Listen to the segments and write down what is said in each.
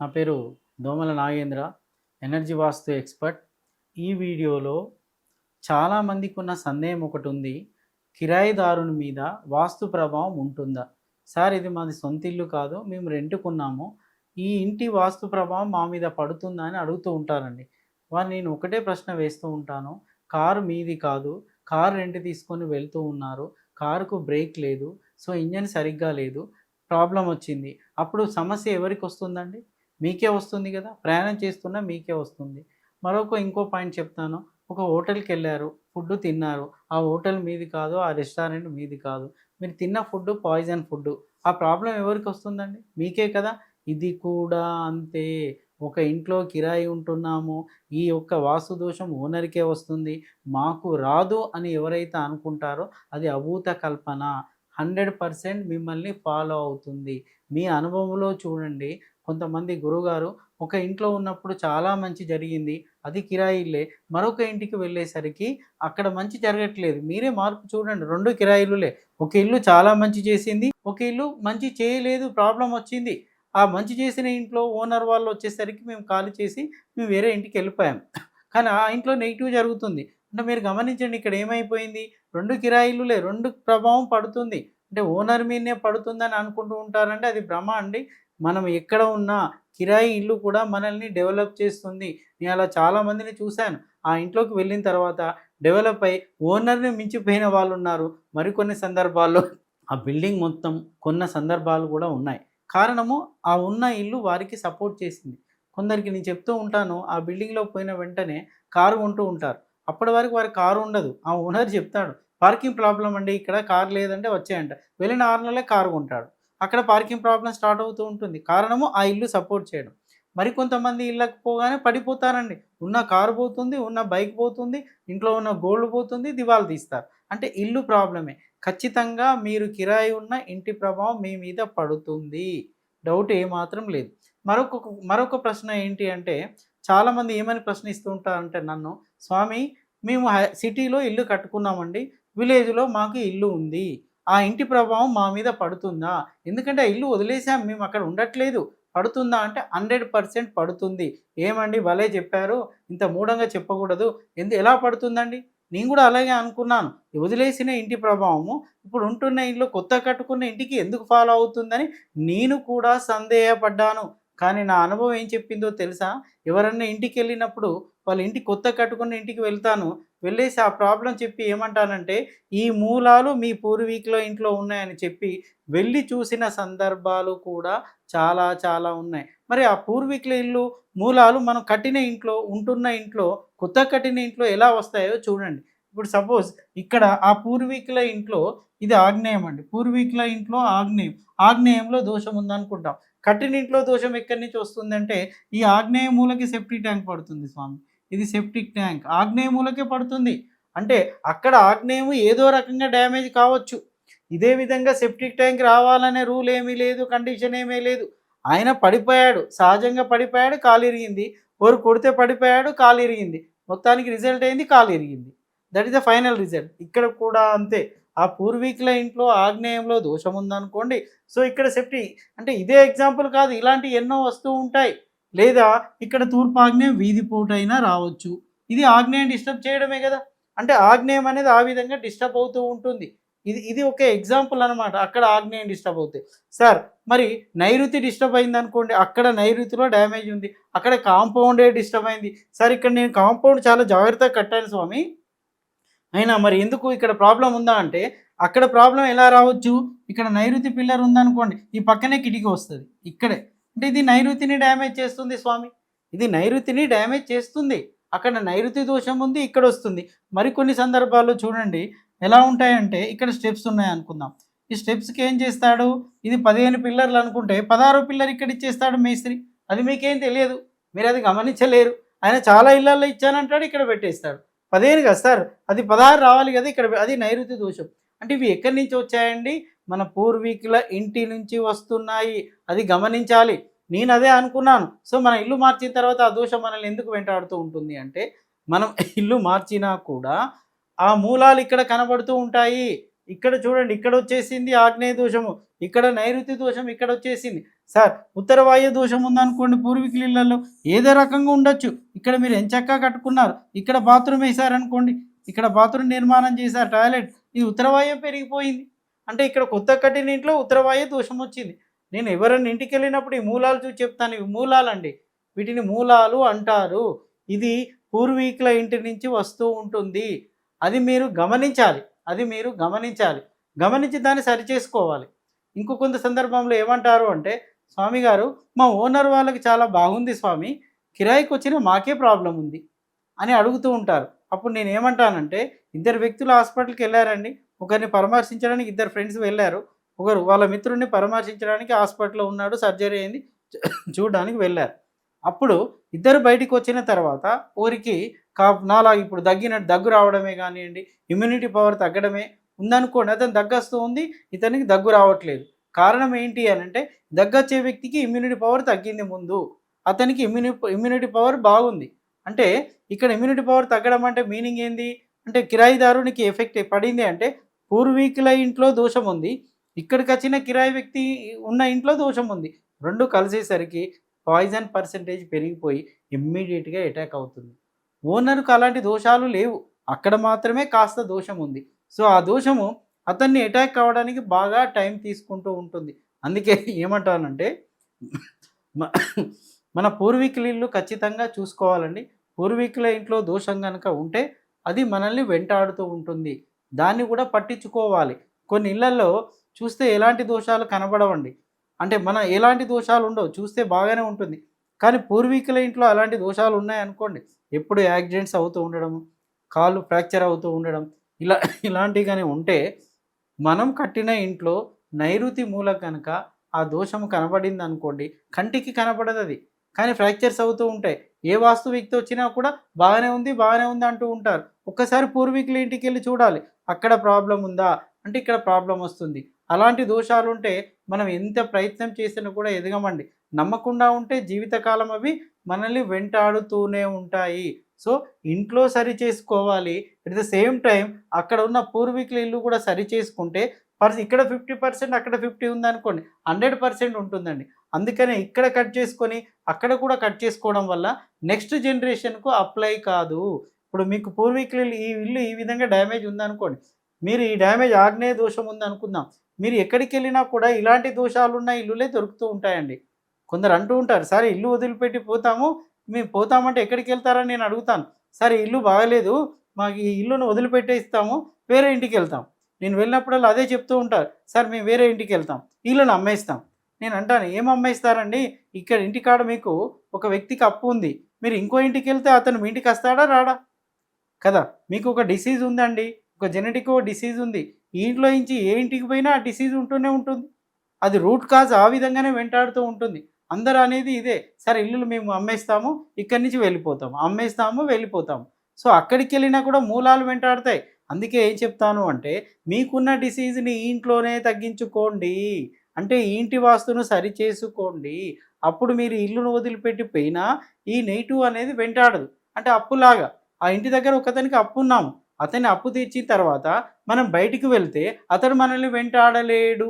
నా పేరు దోమల నాగేంద్ర ఎనర్జీ వాస్తు ఎక్స్పర్ట్ ఈ వీడియోలో చాలామందికి ఉన్న సందేహం ఒకటి ఉంది. కిరాయిదారుని మీద వాస్తు ప్రభావం ఉంటుందా? సార్ ఇది మాది సొంత ఇల్లు కాదు మేము రెంట్కున్నాము ఈ ఇంటి వాస్తు ప్రభావం మా మీద పడుతుందా అని అడుగుతూ ఉంటారండి. వారు నేను ఒకటే ప్రశ్న వేస్తూ ఉంటాను. కారు మీది కాదు కారు రెంట్ తీసుకొని వెళ్తూ ఉన్నారు కారుకు బ్రేక్ లేదు సో ఇంజన్ సరిగ్గా లేదు ప్రాబ్లం వచ్చింది. అప్పుడు సమస్య ఎవరికి వస్తుందండి? మీకే వస్తుంది కదా? ప్రయాణం చేస్తున్నా మీకే వస్తుంది. మరొక ఇంకో పాయింట్ చెప్తాను. ఒక హోటల్కి వెళ్ళారు ఫుడ్ తిన్నారు. ఆ హోటల్ మీది కాదు ఆ రెస్టారెంట్ మీది కాదు. మీరు తిన్న ఫుడ్ పాయిజన్ ఫుడ్ ఆ ప్రాబ్లం ఎవరికి వస్తుందండి? మీకే కదా? ఇది కూడా అంతే. ఒక ఇంట్లో కిరాయి ఉంటున్నాము. ఈ యొక్క వాస్తు దోషం ఓనర్కే వస్తుంది. మాకు రాదు అని ఎవరైతే అనుకుంటారో అది అభూత కల్పన. హండ్రెడ్ పర్సెంట్ మిమ్మల్ని ఫాలో అవుతుంది. మీ అనుభవంలో చూడండి. కొంతమంది గురువుగారు ఒక ఇంట్లో ఉన్నప్పుడు చాలా మంచి జరిగింది అది కిరాయిలే మరొక ఇంటికి వెళ్ళేసరికి అక్కడ మంచి జరగట్లేదు. మీరే మార్పు చూడండి రెండు కిరాయిలులే. ఒక ఇల్లు చాలా మంచి చేసింది ఒక ఇల్లు మంచి చేయలేదు ప్రాబ్లం వచ్చింది. ఆ మంచి చేసిన ఇంట్లో ఓనర్ వాళ్ళు వచ్చేసరికి మేము ఖాళీ చేసి మేము వేరే ఇంటికి వెళ్ళిపోయాం. కానీ ఆ ఇంట్లో నెగిటివ్ జరుగుతుంది. అంటే మీరు గమనించండి ఇక్కడ ఏమైపోయింది? రెండు కిరాయిలులే రెండు ప్రభావం పడుతుంది. అంటే ఓనర్ మీదనే పడుతుందని అనుకుంటూ ఉంటారంటే అది భ్రమ అండి. మనం ఎక్కడ ఉన్నా కిరాయి ఇల్లు కూడా మనల్ని డెవలప్ చేస్తుంది. నేను అలా చాలామందిని చూశాను. ఆ ఇంట్లోకి వెళ్ళిన తర్వాత డెవలప్ అయ్యి ఓనర్ని మించిపోయిన వాళ్ళు ఉన్నారు. మరికొన్ని సందర్భాల్లో ఆ బిల్డింగ్ మొత్తం కొన్న సందర్భాలు కూడా ఉన్నాయి. కారణము ఆ ఉన్న ఇల్లు వారికి సపోర్ట్ చేసింది. కొందరికి నేను చెప్తూ ఉంటాను ఆ బిల్డింగ్లో పోయిన వెంటనే కారు కొంటూ ఉంటారు. అప్పటి వరకు వారి కారు ఉండదు. ఆ ఓనర్ చెప్తాడు పార్కింగ్ ప్రాబ్లం అండి ఇక్కడ కారు లేదంటే వచ్చాయంట. వెళ్ళిన ఆరు నెలలే కారు కొంటాడు. అక్కడ పార్కింగ్ ప్రాబ్లం స్టార్ట్ అవుతూ ఉంటుంది. కారణము ఆ ఇల్లు సపోర్ట్ చేయడం. మరి కొంతమంది ఇళ్ళకి పోగానే పడిపోతారండి. ఉన్న కారు పోతుంది ఉన్న బైక్ పోతుంది ఇంట్లో ఉన్న గోల్డ్ పోతుంది దివాలు తీస్తారు. అంటే ఇల్లు ప్రాబ్లమే. ఖచ్చితంగా మీరు కిరాయి ఉన్న ఇంటి ప్రభావం మీ మీద పడుతుంది. డౌట్ ఏమాత్రం లేదు. మరొక మరొక ప్రశ్న ఏంటి అంటే చాలామంది ఏమని ప్రశ్నిస్తూ ఉంటారంటే నన్ను స్వామి మేము హై- సిటీలో ఇల్లు కట్టుకున్నామండి. విలేజ్లో మాకు ఇల్లు ఉంది. ఆ ఇంటి ప్రభావం మా మీద పడుతుందా? ఎందుకంటే ఆ ఇల్లు వదిలేసాం మేము అక్కడ ఉండట్లేదు. పడుతుందా అంటే హండ్రెడ్ పర్సెంట్ పడుతుంది. ఏమండి? భలే చెప్పారు. ఇంత మూఢంగా చెప్పకూడదు. ఎందు ఎలా పడుతుందండి? నేను కూడా అలాగే అనుకున్నాను. వదిలేసిన ఇంటి ప్రభావము ఇప్పుడు ఉంటున్న ఇంట్లో కొత్త కట్టుకున్న ఇంటికి ఎందుకు ఫాలో అవుతుందని నేను కూడా సందేహపడ్డాను. కానీ నా అనుభవం ఏం చెప్పిందో తెలుసా? ఎవరన్నా ఇంటికి వెళ్ళినప్పుడు వాళ్ళ ఇంటి కొత్త కట్టుకున్న ఇంటికి వెళ్తాను. వెళ్ళేసి ఆ ప్రాబ్లం చెప్పి ఏమంటానంటే ఈ మూలాలు మీ పూర్వీకుల ఇంట్లో ఉన్నాయని చెప్పి వెళ్ళి చూసిన సందర్భాలు కూడా చాలా చాలా ఉన్నాయి. మరి ఆ పూర్వీకుల ఇల్లు మూలాలు మనం కట్టిన ఇంట్లో ఉంటున్న ఇంట్లో కొత్త కట్టిన ఇంట్లో ఎలా వస్తాయో చూడండి. ఇప్పుడు సపోజ్ ఇక్కడ ఆ పూర్వీకుల ఇంట్లో ఇది ఆగ్నేయం అండి. పూర్వీకుల ఇంట్లో ఆగ్నేయం. ఆగ్నేయంలో దోషం ఉందనుకుంటాం. కట్టినింట్లో దోషం ఎక్కడి నుంచి వస్తుందంటే ఈ ఆగ్నేయ మూలకి సెప్టిక్ ట్యాంక్ పడుతుంది స్వామి. ఇది సెప్టిక్ ట్యాంక్ ఆగ్నేయ మూలకే పడుతుంది. అంటే అక్కడ ఆగ్నేయము ఏదో రకంగా డ్యామేజ్ కావచ్చు. ఇదే విధంగా సెప్టిక్ ట్యాంక్ రావాలనే రూల్ ఏమీ లేదు కండిషన్ ఏమీ లేదు. ఆయన పడిపోయాడు సహజంగా పడిపోయాడు కాలు ఇరిగింది. ఓరు కొడితే పడిపోయాడు కాలు ఇరిగింది. మొత్తానికి రిజల్ట్ అయింది కాలు ఇరిగింది. That is the final result ఇక్కడ కూడా అంతే. ఆ పూర్వీకుల ఇంట్లో ఆగ్నేయంలో దోషం ఉందనుకోండి సో ఇక్కడ సెప్టి అంటే ఇదే ఎగ్జాంపుల్ కాదు ఇలాంటి ఎన్నో వస్తూ ఉంటాయి. లేదా ఇక్కడ తూర్పు ఆగ్నేయం వీధి పోటైనా అయినా రావచ్చు. ఇది ఆగ్నేయం డిస్టర్బ్ చేయడమే కదా. అంటే ఆగ్నేయం అనేది ఆ విధంగా డిస్టర్బ్ అవుతూ ఉంటుంది. ఇది ఇది ఒక ఎగ్జాంపుల్ అనమాట అక్కడ ఆగ్నేయం డిస్టర్బ్ అవుతాయి. సార్ మరి నైరుతి డిస్టర్బ్ అయింది అనుకోండి అక్కడ నైరుతిలో డ్యామేజ్ ఉంది. అక్కడ కాంపౌండే డిస్టర్బ్ అయింది. సార్ ఇక్కడ నేను కాంపౌండ్ చాలా జాగ్రత్తగా కట్టాను స్వామి. అయినా మరి ఎందుకు ఇక్కడ ప్రాబ్లం ఉందా అంటే అక్కడ ప్రాబ్లం ఎలా రావచ్చు? ఇక్కడ నైరుతి పిల్లర్ ఉందనుకోండి ఈ పక్కనే కిటికీ వస్తుంది ఇక్కడే. అంటే ఇది నైరుతిని డ్యామేజ్ చేస్తుంది స్వామి. ఇది నైరుతిని డ్యామేజ్ చేస్తుంది. అక్కడ నైరుతి దోషం ఉంది ఇక్కడ వస్తుంది. మరికొన్ని సందర్భాల్లో చూడండి ఎలా ఉంటాయంటే ఇక్కడ స్టెప్స్ ఉన్నాయి అనుకుందాం. ఈ స్టెప్స్కి ఏం చేస్తాడు? ఇది పదిహేను పిల్లర్లు అనుకుంటే పదహారు పిల్లర్ ఇక్కడ ఇచ్చేస్తాడు మేస్త్రి. అది మీకేం తెలియదు. మీరు అది గమనించలేరు. ఆయన చాలా ఇళ్ళల్లో ఇచ్చానంటాడు ఇక్కడ పెట్టేస్తాడు. పదిహేను కదా సార్ అది పదహారు రావాలి కదా ఇక్కడ అది నైరుతి దోషం. అంటే ఇవి ఎక్కడి నుంచి వచ్చాయండి? మన పూర్వీకుల ఇంటి నుంచి వస్తున్నాయి. అది గమనించాలి. నేను అదే అనుకున్నాను. సో మన ఇల్లు మార్చిన తర్వాత ఆ దోషం మనల్ని ఎందుకు వెంటాడుతూ ఉంటుంది అంటే మనం ఇల్లు మార్చినా కూడా ఆ మూలాలు ఇక్కడ కనబడుతూ ఉంటాయి. ఇక్కడ చూడండి ఇక్కడ వచ్చేసింది ఆగ్నేయ దోషము ఇక్కడ నైరుతి దోషం ఇక్కడ వచ్చేసింది. సార్ ఉత్తర వాయు దోషం ఉందనుకోండి పూర్వీకుల ఇళ్ళలో ఏదో రకంగా ఉండొచ్చు. ఇక్కడ మీరు ఎంచక్కా కట్టుకున్నారు? ఇక్కడ బాత్రూమ్ వేసారనుకోండి ఇక్కడ బాత్రూమ్ నిర్మాణం చేశారు టాయిలెట్ ఇది ఉత్తర వాయు పెరిగిపోయింది. అంటే ఇక్కడ కొత్త కట్టిన ఇంట్లో ఉత్తర వాయు దోషం వచ్చింది. నేను ఎవరైనా ఇంటికి వెళ్ళినప్పుడు ఈ మూలాలు చూసి చెప్తాను ఇవి మూలాలండి. వీటిని మూలాలు అంటారు. ఇది పూర్వీకుల ఇంటి నుంచి వస్తూ ఉంటుంది. అది మీరు గమనించాలి. అది మీరు గమనించాలి. గమనించి దాన్ని సరిచేసుకోవాలి ఇంకో కొంత సందర్భంలో ఏమంటారు అంటే స్వామి గారు మా ఓనర్ వాళ్ళకి చాలా బాగుంది స్వామి కిరాయికి వచ్చిన మాకే ప్రాబ్లం ఉంది అని అడుగుతూ ఉంటారు. అప్పుడు నేను ఏమంటానంటే ఇద్దరు వ్యక్తులు హాస్పిటల్కి వెళ్ళారండి. ఒకరిని పరామర్శించడానికి ఇద్దరు ఫ్రెండ్స్ వెళ్ళారు. ఒకరు వాళ్ళ మిత్రుడిని పరామర్శించడానికి హాస్పిటల్లో ఉన్నాడు సర్జరీ అయింది చూడడానికి వెళ్ళారు. అప్పుడు ఇద్దరు బయటికి వచ్చిన తర్వాత ఊరికి కా నాలా ఇప్పుడు దగ్గినట్టు దగ్గు రావడమే కానివ్వండి ఇమ్యూనిటీ పవర్ తగ్గడమే ఉందనుకోండి అతను దగ్గస్తూ ఉంది ఇతనికి దగ్గు రావట్లేదు. కారణం ఏంటి అని అంటే దగ్గొచ్చే వ్యక్తికి ఇమ్యూనిటీ పవర్ తగ్గింది ముందు అతనికి ఇమ్యూని ఇమ్యూనిటీ పవర్ బాగుంది. అంటే ఇక్కడ ఇమ్యూనిటీ పవర్ తగ్గడం అంటే మీనింగ్ ఏంది? అంటే కిరాయిదారునికి ఎఫెక్ట్ పడింది అంటే పూర్వీకుల ఇంట్లో దోషం ఉంది ఇక్కడికి వచ్చిన కిరాయి వ్యక్తి ఉన్న ఇంట్లో దోషం ఉంది. రెండు కలిసేసరికి పాయిజన్ పర్సంటేజ్ పెరిగిపోయి ఇమ్మీడియట్గా అటాక్ అవుతుంది. ఓనర్కు అలాంటి దోషాలు లేవు. అక్కడ మాత్రమే కాస్త దోషం ఉంది. సో ఆ దోషము అతన్ని అటాక్ కావడానికి బాగా టైం తీసుకుంటూ ఉంటుంది. అందుకే ఏమంటానంటే మన పూర్వీకుల ఇల్లు ఖచ్చితంగా చూసుకోవాలండి. పూర్వీకుల ఇంట్లో దోషం కనుక ఉంటే అది మనల్ని వెంటాడుతూ ఉంటుంది. దాన్ని కూడా పట్టించుకోవాలి. కొన్ని ఇళ్ళలో చూస్తే ఎలాంటి దోషాలు కనబడవండి. అంటే మన ఎలాంటి దోషాలు ఉండవు. చూస్తే బాగానే ఉంటుంది. కానీ పూర్వీకుల ఇంట్లో అలాంటి దోషాలు ఉన్నాయనుకోండి ఎప్పుడు యాక్సిడెంట్స్ అవుతూ ఉండడం కాళ్ళు ఫ్రాక్చర్ అవుతూ ఉండడం ఇలా ఇలాంటివి కానీ ఉంటే మనం కట్టిన ఇంట్లో నైరుతి మూల కనుక ఆ దోషం కనబడింది అనుకోండి కంటికి కనపడదు అది. కానీ ఫ్రాక్చర్స్ అవుతూ ఉంటాయి. ఏ వాస్తు వ్యక్తి వచ్చినా కూడా బాగానే ఉంది బాగానే ఉంది అంటూ ఉంటారు. ఒక్కసారి పూర్వీకుల ఇంటికి వెళ్ళి చూడాలి. అక్కడ ప్రాబ్లం ఉందా? అంటే ఇక్కడ ప్రాబ్లం వస్తుంది. అలాంటి దోషాలు ఉంటే మనం ఎంత ప్రయత్నం చేసినా కూడా ఎదగమండి. నమ్మకుండా ఉంటే జీవితకాలం అవి మనల్ని వెంటాడుతూనే ఉంటాయి. సో ఇంట్లో సరి చేసుకోవాలి. అట్ ద సేమ్ టైం అక్కడ ఉన్న పూర్వీకుల ఇల్లు కూడా సరి చేసుకుంటే పర్స్ ఇక్కడ ఫిఫ్టీ పర్సెంట్ అక్కడ ఫిఫ్టీ ఉందనుకోండి హండ్రెడ్ పర్సెంట్ ఉంటుందండి. అందుకనే ఇక్కడ కట్ చేసుకొని అక్కడ కూడా కట్ చేసుకోవడం వల్ల నెక్స్ట్ జనరేషన్కు అప్లై కాదు. ఇప్పుడు మీకు పూర్వీకులు ఇల్లు- ఈ ఇల్లు ఈ విధంగా డ్యామేజ్ ఉందనుకోండి మీరు ఈ డ్యామేజ్ ఆగ్నేయ దోషం ఉందనుకుందాం. మీరు ఎక్కడికి వెళ్ళినా కూడా ఇలాంటి దోషాలు ఉన్న ఇల్లులే దొరుకుతూ ఉంటాయండి. కొందరు అంటూ ఉంటారు సరే ఇల్లు వదిలిపెట్టి పోతాము మేము పోతామంటే ఎక్కడికి వెళ్తారని నేను అడుగుతాను. సరే ఇల్లు బాగలేదు మాకు ఈ ఇల్లును వదిలిపెట్టేస్తాము వేరే ఇంటికి వెళ్తాం. నేను వెళ్ళినప్పుడల్లా అదే చెప్తూ ఉంటారు సార్ మేము వేరే ఇంటికి వెళ్తాం ఇల్లును అమ్మేస్తాం. నేను అంటాను ఏం అమ్మేస్తారండి? ఇక్కడ ఇంటికాడ మీకు ఒక వ్యక్తికి అప్పు ఉంది మీరు ఇంకో ఇంటికి వెళ్తే అతను మీ ఇంటికి వస్తాడా రాడా? కదా మీకు ఒక డిసీజ్ ఉందండి ఒక జెనెటిక్ డిసీజ్ ఉంది ఇంట్లో నుంచి ఏ ఇంటికి పోయినా ఆ డిసీజ్ ఉంటూనే ఉంటుంది. అది రూట్ కాజ్ ఆ విధంగానే వెంటాడుతూ ఉంటుంది. అందరూ అనేది ఇదే. సరే ఇల్లులు మేము అమ్మేస్తాము ఇక్కడి నుంచి వెళ్ళిపోతాము. అమ్మేస్తాము వెళ్ళిపోతాము. సో అక్కడికి వెళ్ళినా కూడా మూలాలు వెంటాడతాయి. అందుకే ఏం చెప్తాను అంటే మీకున్న డిసీజ్ని ఇంట్లోనే తగ్గించుకోండి. అంటే ఇంటి వాస్తును సరి చేసుకోండి అప్పుడు మీరు ఇల్లును వదిలిపెట్టి పోయినా ఈ నెగిటివ్ అనేది వెంటాడదు. అంటే అప్పులాగా. ఆ ఇంటి దగ్గర ఒకతనికి అప్పు ఉన్నాము. అతన్ని అప్పు తీర్చిన తర్వాత మనం బయటికి వెళ్తే అతడు మనల్ని వెంటాడలేడు.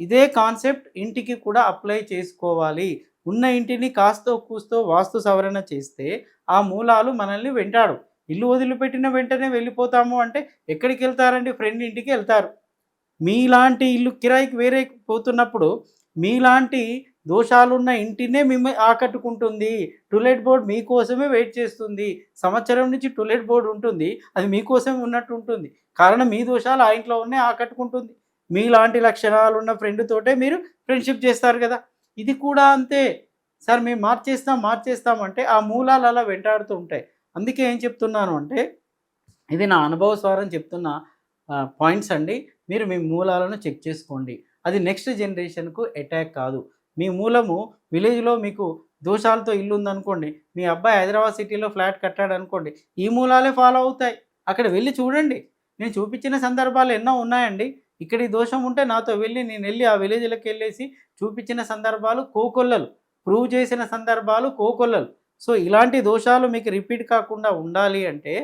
ఇదే కాన్సెప్ట్ ఇంటికి కూడా అప్లై చేసుకోవాలి. ఉన్న ఇంటిని కాస్తో కూస్తో వాస్తు సవరణ చేస్తే ఆ మూలాలు మనల్ని వెంటాడు. ఇల్లు వదిలిపెట్టిన వెంటనే వెళ్ళిపోతాము అంటే ఎక్కడికి వెళ్తారండి? ఫ్రెండ్ ఇంటికి వెళ్తారు. మీలాంటి ఇల్లు కిరాయికి వేరే పోతున్నప్పుడు మీలాంటి దోషాలున్న ఇంటినే మిమ్మల్ని ఆకట్టుకుంటుంది. టులెట్ బోర్డ్ మీకోసమే వెయిట్ చేస్తుంది. సంవత్సరం నుంచి టులెట్ బోర్డు ఉంటుంది. అది మీకోసమే ఉన్నట్టు ఉంటుంది కారణం మీ దోషాలు ఆ ఇంట్లో ఉన్నాయి ఆకట్టుకుంటుంది. మీలాంటి లక్షణాలు ఉన్న ఫ్రెండ్తోటే మీరు ఫ్రెండ్షిప్ చేస్తారు కదా. ఇది కూడా అంతే. సార్ మేము మార్చేస్తాం మార్చేస్తాం అంటే ఆ మూలాలు అలా వెంటాడుతూ ఉంటాయి. అందుకే ఏం చెప్తున్నాను అంటే ఇది నా అనుభవ స్వరం చెప్తున్న పాయింట్స్ అండి. మీరు మీ మూలాలను చెక్ చేసుకోండి. అది నెక్స్ట్ జనరేషన్కు అటాక్ కాదు. మీ మూలము విలేజ్లో మీకు దోషాలతో ఇల్లు ఉందనుకోండి మీ అబ్బాయి హైదరాబాద్ సిటీలో ఫ్లాట్ కట్టాడు అనుకోండి ఈ మూలాలే ఫాలో అవుతాయి. అక్కడ వెళ్ళి చూడండి. నేను చూపించిన సందర్భాలు ఎన్నో ఉన్నాయండి. ఇక్కడ ఈ దోషం ఉంటే నాతో వెళ్ళి నేను వెళ్ళి ఆ విలేజ్లకు వెళ్ళేసి చూపించిన సందర్భాలు కోకొల్లలు ప్రూవ్ చేసిన సందర్భాలు కోకొల్లలు. సో ఇలాంటి దోషాలు మీకు రిపీట్ కాకుండా ఉండాలి అంటే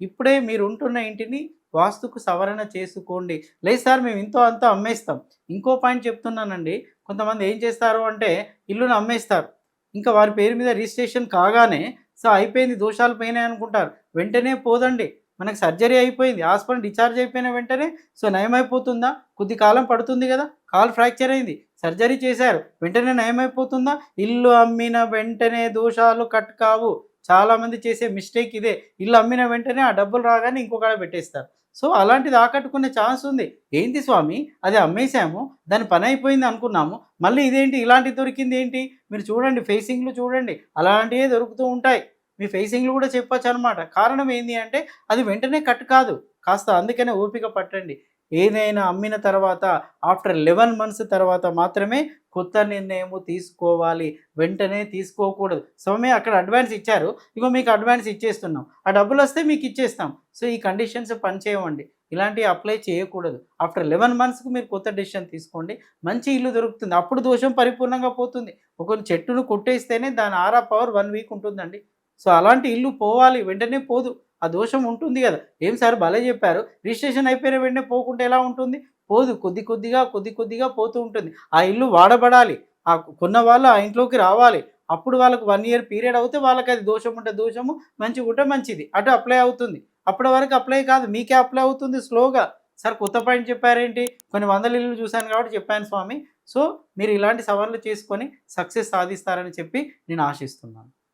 ఇప్పుడే మీరు ఉంటున్న ఇంటిని వాస్తుకు సవరణ చేసుకోండి. లేదు సార్ మేము ఇంతో అంతా అమ్మేస్తాం. ఇంకో పాయింట్ చెప్తున్నానండి. కొంతమంది ఏం చేస్తారు అంటే ఇల్లును అమ్మేస్తారు. ఇంకా వారి పేరు మీద రిజిస్ట్రేషన్ కాగానే సో అయిపోయింది దోషాలు పోయినాయి అనుకుంటారు. వెంటనే పోదండి. మనకు సర్జరీ అయిపోయింది. హాస్పిటల్ డిశ్చార్జ్ అయిపోయిన వెంటనే సో నయమైపోతుందా? కొద్ది కాలం పడుతుంది కదా. కాల్ ఫ్రాక్చర్ అయింది. సర్జరీ చేశారు. వెంటనే నయమైపోతుందా? ఇల్లు అమ్మిన వెంటనే దోషాలు కట్ కావు. చాలామంది చేసే మిస్టేక్ ఇదే. ఇల్లు అమ్మిన వెంటనే ఆ డబ్బులు రాగానే ఇంకొకడ పెట్టేస్తారు. సో అలాంటిది ఆకట్టుకునే ఛాన్స్ ఉంది. ఏంటి స్వామి? అది అమ్మేశాము దాని పని అయిపోయింది అనుకున్నాము మళ్ళీ ఇదేంటి? ఇలాంటి దొరికింది ఏంటి? మీరు చూడండి ఫేసింగ్లు చూడండి అలాంటివే దొరుకుతూ ఉంటాయి. మీ ఫేసింగ్లు కూడా చెప్పచ్చు అనమాట కారణం ఏంటి అంటే అది వెంటనే కట్ కాదు. కాస్త అందుకనే ఓపిక పట్టండి. ఏదైనా అమ్మిన తర్వాత ఆఫ్టర్ లెవెన్ మంత్స్ తర్వాత మాత్రమే కొత్త నిర్ణయము తీసుకోవాలి. వెంటనే తీసుకోకూడదు. సోమే అక్కడ అడ్వాన్స్ ఇచ్చారు. ఇగో మీకు అడ్వాన్స్ ఇచ్చేస్తున్నాం. ఆ డబ్బులు వస్తే మీకు ఇచ్చేస్తాం. సో ఈ కండిషన్స్ పనిచేయమండి ఇలాంటివి అప్లై చేయకూడదు. ఆఫ్టర్ లెవెన్ మంత్స్కి మీరు కొత్త డెసిషన్ తీసుకోండి. మంచి ఇల్లు దొరుకుతుంది. అప్పుడు దోషం పరిపూర్ణంగా పోతుంది. ఒక చెట్టును కొట్టేస్తేనే దాని ఆరా పవర్ వన్ వీక్ ఉంటుందండి. సో అలాంటి ఇల్లు పోవాలి. వెంటనే పోదు. ఆ దోషం ఉంటుంది కదా. ఏం సార్ భలే చెప్పారు. రిజిస్ట్రేషన్ అయిపోయిన వెంటనే పోకుంటే ఎలా ఉంటుంది? పోదు. కొద్ది కొద్దిగా కొద్ది కొద్దిగా పోతూ ఉంటుంది. ఆ ఇల్లు వాడబడాలి. ఆ కొన్న వాళ్ళు ఆ ఇంట్లోకి రావాలి. అప్పుడు వాళ్ళకి వన్ ఇయర్ పీరియడ్ అవుతే వాళ్ళకి అది దోషం ఉంటే దోషము మంచిగా ఉంటే మంచిది. అటు అప్లై అవుతుంది. అప్పటి వరకు అప్లై కాదు. మీకే అప్లై అవుతుంది స్లోగా సార్ కొత్త పాయింట్ చెప్పారేంటి? కొన్ని వందల ఇల్లు చూశాను కాబట్టి చెప్పాను స్వామి. సో మీరు ఇలాంటి సవాళ్ళు చేసుకొని సక్సెస్ సాధిస్తారని చెప్పి నేను ఆశిస్తున్నాను.